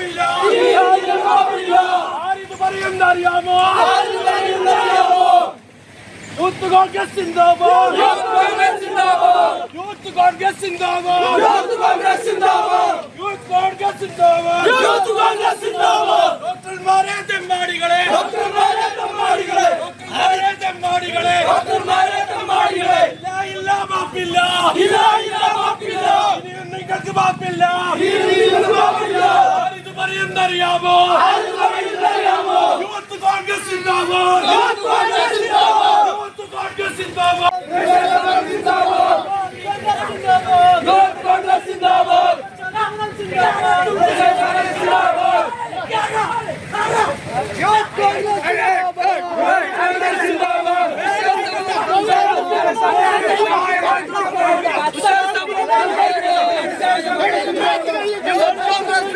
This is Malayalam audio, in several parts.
മാപ്പില്ല മാപ്പില്ല ആരിത് പറയുന്നറിയാമോ ആരിത് പറയുന്നറിയാമോ യൂത്ത് കോൺഗ്രസ് സിന്ദാബാദ്. യൂത്ത് കോൺഗ്രസ് സിന്ദാബാദ്. യൂത്ത് കോൺഗ്രസ് സിന്ദാബാദ്. യൂത്ത് കോൺഗ്രസ് സിന്ദാബാദ്. യൂത്ത് കോൺഗ്രസ് സിന്ദാബാദ്. യൂത്ത് കോൺഗ്രസ് സിന്ദാബാദ്. ഡോക്ടർമാരെ തെമ്മാടികളെ. ഡോക്ടർമാരെ തെമ്മാടികളെ. ഡോക്ടർമാരെ തെമ്മാടികളെ. ഡോക്ടർമാരെ തെമ്മാടികളെ. ഇല്ല ഇല്ല മാപ്പില്ല ഇല്ല ഇല്ല മാപ്പില്ല ഇനി നിങ്ങൾക്ക് മാപ്പില്ല ഇനി പറയുന്നറിയാമോ അറിയാമോ യൂത്ത് കോൺഗ്രസ് ഉണ്ടാവോ യൂത്ത് കോൺഗ്രസ് ഉണ്ടാവോ യൂത്ത് കോൺഗ്രസ് സിന്ദാബാദ്.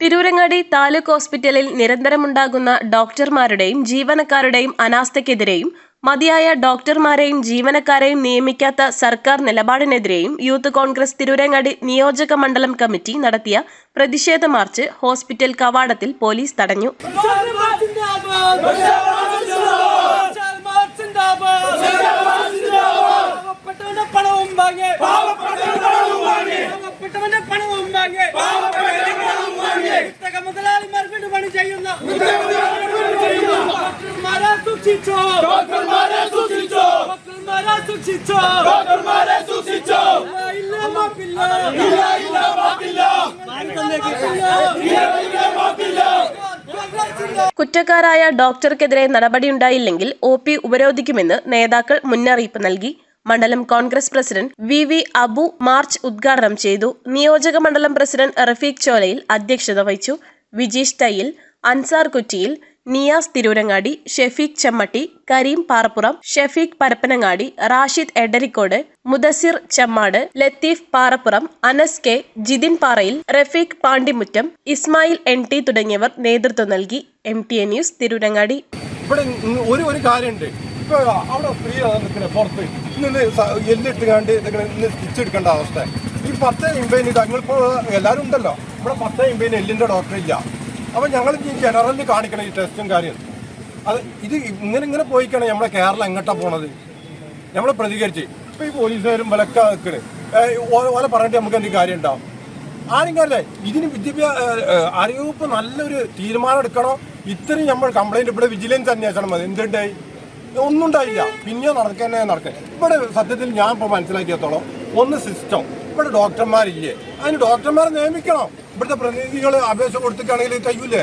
തിരൂരങ്ങാടി താലൂക്ക് ഹോസ്പിറ്റലിൽ നിരന്തരമുണ്ടാകുന്ന ഡോക്ടർമാരുടെയും ജീവനക്കാരുടെയും അനാസ്ഥയ്ക്കെതിരെയും മതിയായ ഡോക്ടർമാരെയും ജീവനക്കാരെയും നിയമിക്കാത്ത സർക്കാർ നിലപാടിനെതിരെയും യൂത്ത് കോൺഗ്രസ് തിരൂരങ്ങാടി നിയോജക മണ്ഡലം കമ്മിറ്റി നടത്തിയ പ്രതിഷേധ മാർച്ച് ഹോസ്പിറ്റൽ കവാടത്തിൽ പോലീസ് തടഞ്ഞു. സൂക്ഷിച്ചോ ഡോക്ടർമാരെ സൂക്ഷിച്ചോ ഡോക്ടർമാരെ സൂക്ഷിച്ചോ ഡോക്ടർമാരെ സൂക്ഷിച്ചോ ഇല്ല മാപ്പില്ല. ഇല്ല ഇല്ല മാപ്പില്ല! കുറ്റക്കാരായ ഡോക്ടർക്കെതിരെ നടപടിയുണ്ടായില്ലെങ്കിൽ ഒ പി ഉപരോധിക്കുമെന്ന് നേതാക്കൾ മുന്നറിയിപ്പ് നൽകി. മണ്ഡലം Congress president V V Abu march ഉദ്ഘാടനം ചെയ്തു. നിയോജക മണ്ഡലം പ്രസിഡന്റ് റഫീഖ് ചോലയിൽ അധ്യക്ഷത വഹിച്ചു. Vijeesh Thayyil Ansar Kuttiyil Niyas Tirurangadi Shefeeq Chemmatti Kareem Parappuram Shefeeq Parappanangadi Rashid Edarikode Mudassir Chemmad Latheef Parappuram Anas K Jithin Parayil Rafeeq Pandimuttam Ismail N T തുടങ്ങിയവർ നേതൃത്വം നൽകി. M T A news Tirurangadi. ഇവിടെ ഒരു ഒരു കാര്യമുണ്ട്. ഇപ്പൊ അവിടെ ഫ്രീ ആണ് പുറത്ത്. നിന്ന് എല്ലിട്ടുകാണ്ട് സ്റ്റിച്ച് അവസ്ഥ. ഈ പത്ത് ഞങ്ങളിപ്പോൾ എല്ലാവരും ഉണ്ടല്ലോ. ഇവിടെ പത്ത് എല്ലിന്റെ ഡോക്ടർ ഇല്ല. അപ്പൊ ഞങ്ങൾ ഈ ജനറലിൽ കാണിക്കണം ഈ ടെസ്റ്റും കാര്യം. അത് ഇത് ഇങ്ങനെ ഇങ്ങനെ പോയിക്കാണ് നമ്മളെ കേരളം എങ്ങോട്ടാ പോണത്? നമ്മൾ പ്രതികരിച്ച്. ഇപ്പൊ ഈ പോലീസുകാരും വിലക്ക നിൽക്കണ് പറഞ്ഞിട്ട് നമുക്ക് എന്തെങ്കിലും കാര്യം ഉണ്ടാവും ആരെങ്കിലല്ലേ ഇതിന് വിദ്യാഭ്യാസ അറിയിപ്പ് നല്ലൊരു തീരുമാനം എടുക്കണോ? ഇത്രയും നമ്മൾ കംപ്ലൈന്റ് ഇവിടെ വിജിലൻസ് അന്വേഷണം മതി എന്തുണ്ടായി? ഒന്നും ഉണ്ടായില്ല. പിന്നെയോ നടക്കന്നെ നടക്കാൻ ഇവിടെ സത്യത്തിൽ ഞാൻ ഇപ്പോൾ മനസ്സിലാക്കിയത്തോളം ഒന്ന് സിസ്റ്റം ഇവിടെ ഡോക്ടർമാരില്ലേ അതിന് ഡോക്ടർമാരെ നിയമിക്കണം. ഇവിടുത്തെ പ്രതിനിധികൾ അപേക്ഷ കൊടുത്തിട്ടാണെങ്കിൽ കഴിയൂലേ